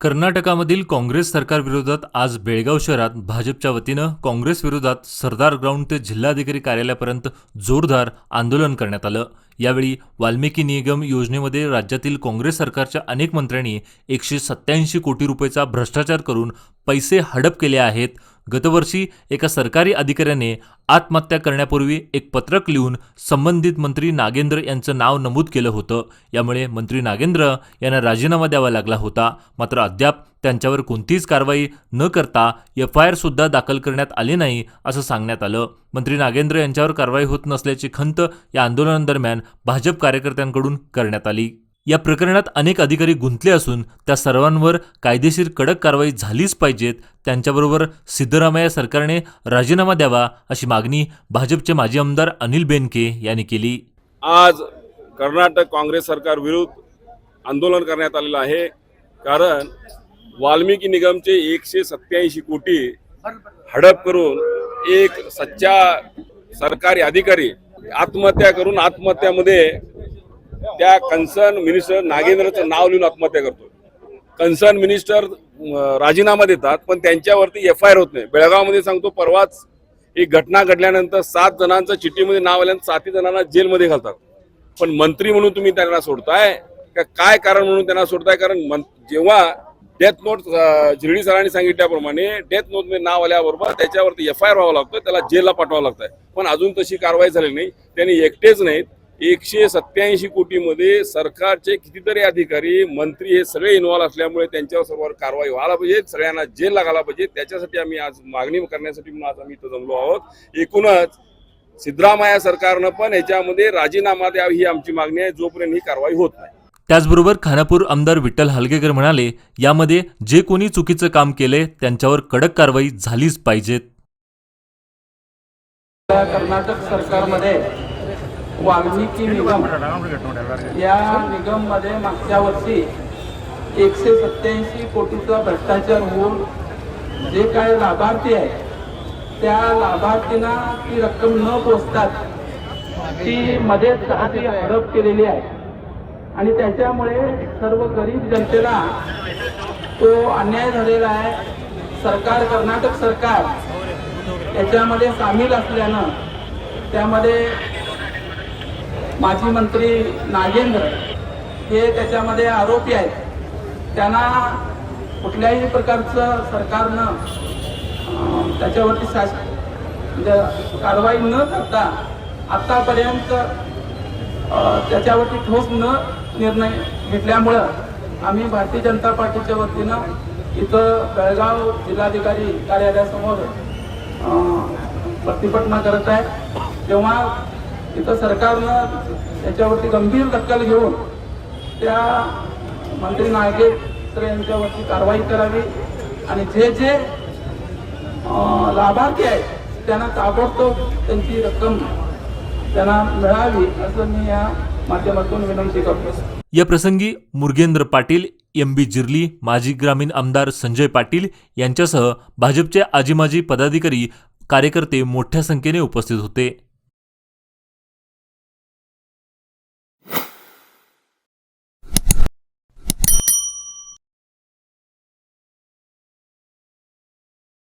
कर्नाटकामधील काँग्रेस सरकारविरोधात आज बेळगाव शहरात भाजपच्या वतीनं काँग्रेसविरोधात सरदार ग्राउंड ते जिल्हाधिकारी कार्यालयापर्यंत जोरदार आंदोलन करण्यात आलं. यावेळी वाल्मिकी निगम योजनेमध्ये राज्यातील काँग्रेस सरकारच्या अनेक मंत्र्यांनी एकशे सत्याऐंशी कोटी रुपयेचा भ्रष्टाचार करून पैसे हडप केले आहेत. गतवर्षी एका सरकारी अधिकाऱ्याने आत्महत्या करण्यापूर्वी एक पत्रक लिहून संबंधित मंत्री नागेंद्र यांचं नाव नमूद केलं होतं. यामुळे मंत्री नागेंद्र यांना राजीनामा द्यावा लागला होता. मात्र अद्याप त्यांच्यावर कोणतीच कारवाई न करता एफ आय आरसुद्धा दाखल करण्यात आली नाही असं सांगण्यात आलं. मंत्री नागेंद्र यांच्यावर कारवाई होत नसल्याची खंत या आंदोलनादरम्यान भाजप कार्यकर्त्यांकडून करण्यात आली. या प्रकरणात अनेक अधिकारी गुंतले असून त्या सर्वांवर कायदेशीर कडक कारवाई झालीच पाहिजेत. त्यांच्याबरोबर सिद्धरामय्या सरकारने राजीनामा द्यावा अशी मागणी भाजपचे माजी आमदार अनिल बेनके यांनी केली. आज कर्नाटक काँग्रेस सरकार विरुद्ध आंदोलन करण्यात आलेलं आहे. कारण वाल्मिकी निगमचे एकशे सत्याऐंशी कोटी हडप करून एक सच्चा सरकारी अधिकारी आत्महत्या करून आत्महत्यामध्ये त्या कन्सर्न मिनिस्टर नागेंद्रचं नाव लिहून आत्महत्या करतो कन्सर्न मिनिस्टर राजीनामा देतात पण त्यांच्यावरती एफ आय आर होत नाही. बेळगावमध्ये सांगतो परवाच ही घटना घडल्यानंतर सात जणांचं चिठ्ठीमध्ये नाव आल्यानंतर सातही जणांना जेलमध्ये घालतात. पण मंत्री म्हणून तुम्ही त्यांना सोडताय? का काय कारण म्हणून त्यांना सोडताय? कारण जेव्हा डेथ नोट झिरडी सरांनी सांगितल्याप्रमाणे डेथ नोटमध्ये नाव आल्याबरोबर त्याच्यावरती एफ आय आर व्हावं लागतं त्याला जेलला पाठवावं लागतंय. पण अजून तशी कारवाई झालेली नाही. त्यांनी एकटेच नाहीत. एकशे सत्याऐंशी कोटीमध्ये सरकारचे कितीतरी अधिकारी मंत्री हे सगळे इन्व्हॉल्व असल्यामुळे त्यांच्यावर सर्वांवर कारवाई व्हायला पाहिजे. सगळ्यांना जेल लागायला पाहिजे. त्याच्यासाठी आम्ही आज मागणी करण्यासाठी म्हणून आज आम्ही इथं जमलो आहोत. एकूणच सिद्धरामय्या सरकारनं पण याच्यामध्ये राजीनामा द्यावा ही आमची मागणी आहे. जोपर्यंत ही कारवाई होत नाही. त्याचबरोबर खानापूर आमदार विठ्ठल हलगेकर म्हणाले यामध्ये जे कोणी चुकीचं काम केले त्यांच्यावर कडक कारवाई झालीच पाहिजेत. कर्नाटक सरकारमध्ये वाल्मिकी निगम या निगममध्ये मागच्या वर्षी एकशे सत्याऐंशी कोटीचा भ्रष्टाचार होऊन जे काय लाभार्थी आहे त्या लाभार्थींना ती रक्कम न पोचतात ती मध्येच आधी हडप केलेली आहे. आणि त्याच्यामुळे सर्व गरीब जनतेला तो अन्याय झालेला आहे. सरकार कर्नाटक सरकार याच्यामध्ये सामील असल्यानं त्यामध्ये माजी मंत्री नागेंद्र हे त्याच्यामध्ये आरोपी आहेत. त्यांना कुठल्याही प्रकारचं सरकारनं त्याच्यावरती शास म्हणजे कारवाई न करता आत्तापर्यंत त्याच्यावरती ठोस न निर्णय घेतल्यामुळं आम्ही भारतीय जनता पार्टीच्या वतीनं इथं बेळगाव जिल्हाधिकारी कार्यालयासमोर प्रतिपटना करत आहे. तेव्हा तिथं सरकारनं त्याच्यावरती गंभीर दखल घेऊन त्या मंत्री नागेश्वर यांच्यावरती कारवाई करावी आणि जे जे लाभार्थी आहेत त्यांना ताबडतोब त्यांची रक्कम त्यांना मिळावी असं मी या माध्यमातून विनंती करतो. या प्रसंगी मुर्गेंद्र पाटील एम बी जिर्ली माजी ग्रामीण आमदार संजय पाटील यांच्यासह भाजपचे आजी माजी पदाधिकारी कार्यकर्ते मोठ्या संख्येने उपस्थित होते.